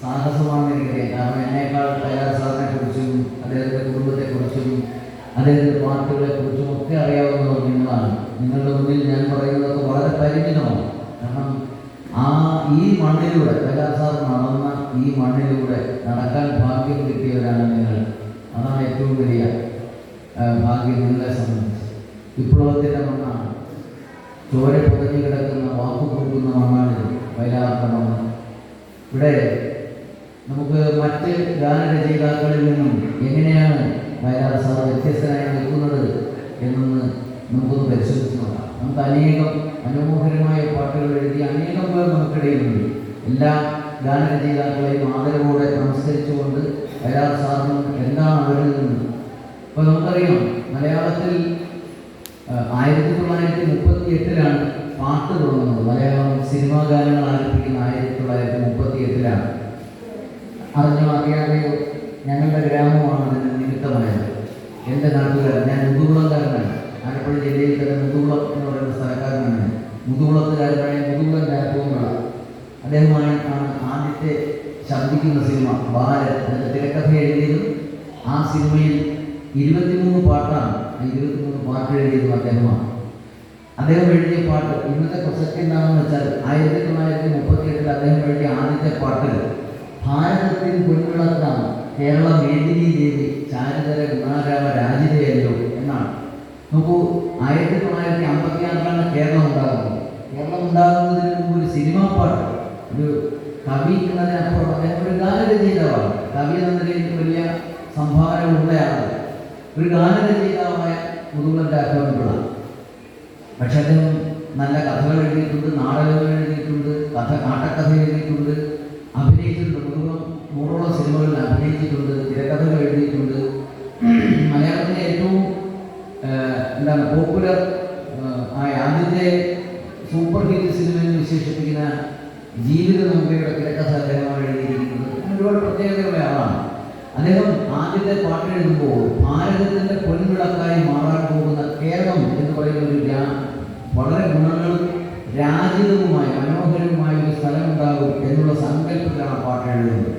സാഹസമാണെന്ന് എനിക്കറിയാം കാരണം എന്നേക്കാൾ കൈലാസ് സാറിനെ കുറിച്ചും അദ്ദേഹത്തിന്റെ കുടുംബത്തെക്കുറിച്ചും അദ്ദേഹത്തിന്റെ പാർട്ടികളെ കുറിച്ചും ഒക്കെ അറിയാവുന്നവർ നിങ്ങളാണ് നിങ്ങളുടെ മുന്നിൽ ഞാൻ പറയുന്നതൊക്കെ വളരെ പരിമിതമാണ് കാരണം ആ ഈ മണ്ണിലൂടെ കൈലാസ് സാർ നടന്ന ഈ മണ്ണിലൂടെ നടക്കാൻ ഭാഗ്യം കിട്ടിയവരാണ് നിങ്ങൾ. അതാണ് ഏറ്റവും വലിയ ഭാഗ്യം നിങ്ങളെ സംബന്ധിച്ച്. വിപ്ലവത്തിന്റെ മണ്ണാണ്. ചോര പുതഞ്ഞു കൊടുക്കുന്ന ഇവിടെ നമുക്ക് മറ്റ് ഗാനരചയിതാക്കളിൽ നിന്നും എങ്ങനെയാണ് വയലാർ സാർ വ്യത്യസ്തനായി നിൽക്കുന്നത് എന്നൊന്ന് നമുക്കൊന്ന് പരിശോധിച്ച് നോക്കാം. നമുക്ക് അനേകം മനോഹരമായ പാട്ടുകൾ എഴുതി അനേകം പേർ നമുക്കിടയിലുണ്ട്. എല്ലാ ഗാനരചയിതാക്കളെയും ആദരവോടെ നമസ്കരിച്ചുകൊണ്ട് വയലാർ സാറിനും എന്താണ് അവരിൽ നിന്ന്? അപ്പോൾ നമുക്കറിയാം മലയാളത്തിൽ ആയിരത്തി തൊള്ളായിരത്തി മുപ്പത്തി എട്ടിലാണ് പാട്ട് തുടങ്ങുന്നത്. മലയാളം സിനിമാ ഗാനങ്ങൾ ആരംഭിക്കുന്ന ആയിരത്തി എട്ടിലാണ് അറിഞ്ഞോ അറിയാതെയോ ഞങ്ങളുടെ ഗ്രാമമാണ് അതിന് നിമിത്തമായത്. എന്റെ നാട്ടുകാരൻ ഞാൻ മുതുകുളക്കാരനാണ് ആലപ്പുഴ ജില്ലയിൽ തന്നെ മുതുകുളം എന്ന് പറയുന്ന സ്ഥലക്കാരനാണ് മുതുകുളത്തുകാരനായ മുതുകുളം രാഘവങ്ങള അദ്ദേഹമാണ് ആദ്യത്തെ ശബ്ദിക്കുന്ന സിനിമ ബാലൻ അതിന്റെ തിരക്കഥ എഴുതിയതും ആ സിനിമയിൽ ഇരുപത്തിമൂന്ന് പാട്ടാണ് ഇരുപത്തിമൂന്ന് പാട്ട് എഴുതിയതും അദ്ദേഹമാണ്. അദ്ദേഹം എഴുതിയ പാട്ട് ഇന്നത്തെ പ്രസക്തി എന്താണെന്ന് വെച്ചാൽ ആയിരത്തി തൊള്ളായിരത്തി മുപ്പത്തി എട്ടിൽ അദ്ദേഹം എഴുതിയ ആദ്യത്തെ പാട്ട് ഭാരതത്തിൽ പൊൻവിളക്കാണ് കേരള മേദിനി ദേവി ചാരിതര ഗുണാരാമ രാജിതയല്ലോ എന്നാണ്. നോക്കൂ ആയിരത്തി തൊള്ളായിരത്തി അമ്പത്തി ആറിലാണ് കേരളം ഉണ്ടാകുന്നത്. കേരളം ഉണ്ടാകുന്നതിന് മുമ്പ് ഒരു സിനിമാ പാട്ട്. ഒരു കവി എന്നതിനപ്പുറം അദ്ദേഹം ഒരു ഗാനരചയിതാവാണ്. കവി എന്ന നിലയിൽ വലിയ സംഭാവന ഉള്ളയാണ് ഒരു ഗാനരചയിതാവായ മുതുകുളം രാഘവൻ പിള്ള. പക്ഷെ അദ്ദേഹം നല്ല കഥകൾ എഴുതിയിട്ടുണ്ട് നാടകങ്ങൾ എഴുതിയിട്ടുണ്ട് കഥ നാട്ടക്കഥ എഴുതിയിട്ടുണ്ട് അഭിനയിച്ചിട്ടുണ്ട്. നൂറോളം നൂറോളം സിനിമകളിൽ അഭിനയിച്ചിട്ടുണ്ട് തിരക്കഥകൾ എഴുതിയിട്ടുണ്ട്. മലയാളത്തിലെ ഏറ്റവും എന്താണ് പോപ്പുലർ ആയ ആദ്യത്തെ സൂപ്പർ ഹിറ്റ് സിനിമ എന്ന് വിശേഷിപ്പിക്കുന്ന ജീവിത നമ്പയുടെ തിരക്കഥ അദ്ദേഹമാണ് എഴുതിയിരിക്കുന്നത്. ഒരുപാട് പ്രത്യേകതയുള്ള ആളാണ്. അദ്ദേഹം ആദ്യത്തെ പാട്ട് എഴുതുമ്പോൾ ഭാരതത്തിന്റെ പൊൻവിളക്കായി മാറാൻ പോകുന്ന കേരളം എന്ന് പറയുന്ന ഒരു രാ വളരെ ഗുണങ്ങളും രാജിതവുമായ മനോഹരവുമായ ഒരു സ്ഥലം ഉണ്ടാകും എന്നുള്ള സങ്കല്പത്തിലാണ് പാട്ട് എഴുതുന്നത്.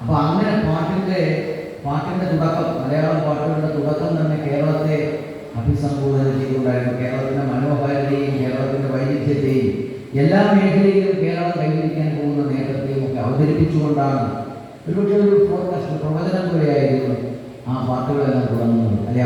അപ്പോൾ അങ്ങനെ പാട്ടിന്റെ പാട്ടിന്റെ തുടക്കം മലയാളം പാട്ടുകളുടെ തുടക്കം തന്നെ കേരളത്തെ അഭിസംബോധന ചെയ്തുകൊണ്ടായിരുന്നു. കേരളത്തിന്റെ മനോഹാരിതയും കേരളത്തിന്റെ വൈവിധ്യത്തെയും എല്ലാ മേഖലയിലും കേരളം കൈവരിക്കാൻ പോകുന്ന നേട്ടത്തെയും ഒക്കെ അവതരിപ്പിച്ചുകൊണ്ടാണ് ഒരുപക്ഷെ ഒരു ഫോർകാസ്റ്റ് പ്രവചനം പോലെയായിരുന്നു ആ പാട്ടുകളെല്ലാം തുടങ്ങുന്നത്. അല്ലെ?